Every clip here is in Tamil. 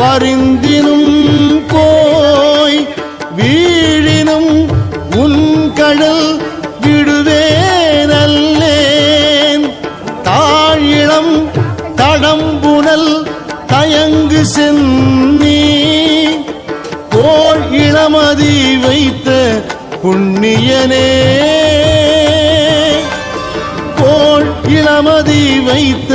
வரிந்தினும் போய் வீழினும் உன் கடல் விடுவேனல்லேன் தாழிளம் தடம்புணல் தயங்கு சென்னி. கோள் இளமதி வைத்த புண்ணியனே. கோள் இளமதி வைத்த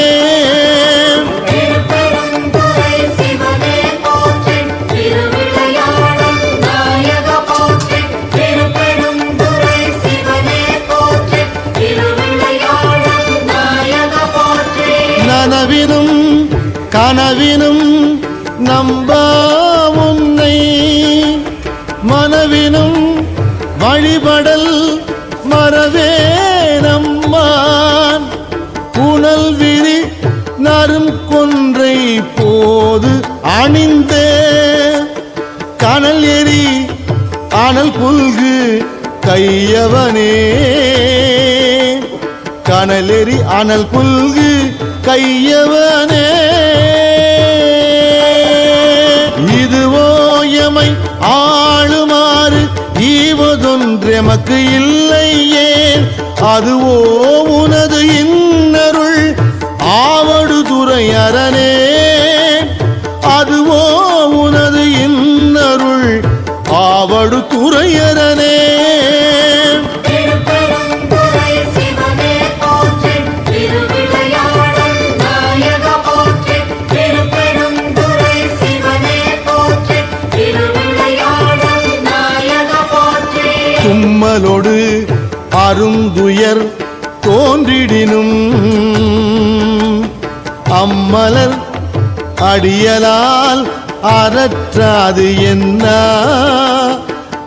புனல் விரி நரும் கொன்றை போது அணிந்த. கனல் எரி அனல் புல்கு கையவனே. கனலெறி அனல் புல்கு கையவனே. இதுவோ எமை ஆளுமாறு ஈவதொன்றெமக்கு இல்லை ஏன்? அதுவோ உனது இன்னருள் அருந்துயர் தோன்றிடினும். அம்மலர் அடியலால் அறற்றாது என்ன?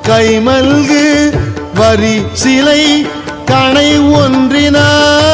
கைமல்கு வரி சிலை கணை ஒன்றினார்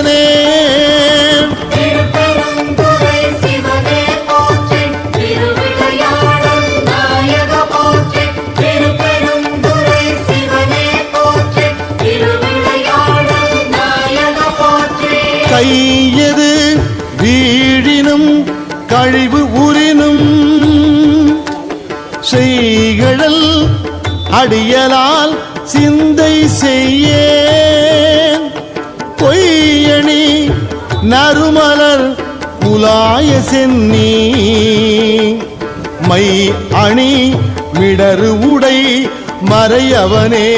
கையது வீழினும் கழிவு உரினும் செய்கழல் அடியலால் சிந்தை செய்ய பொய்யணி நறுமலர் குலாய சென்னி. மை அணி மிடறு உடை மறையவனே.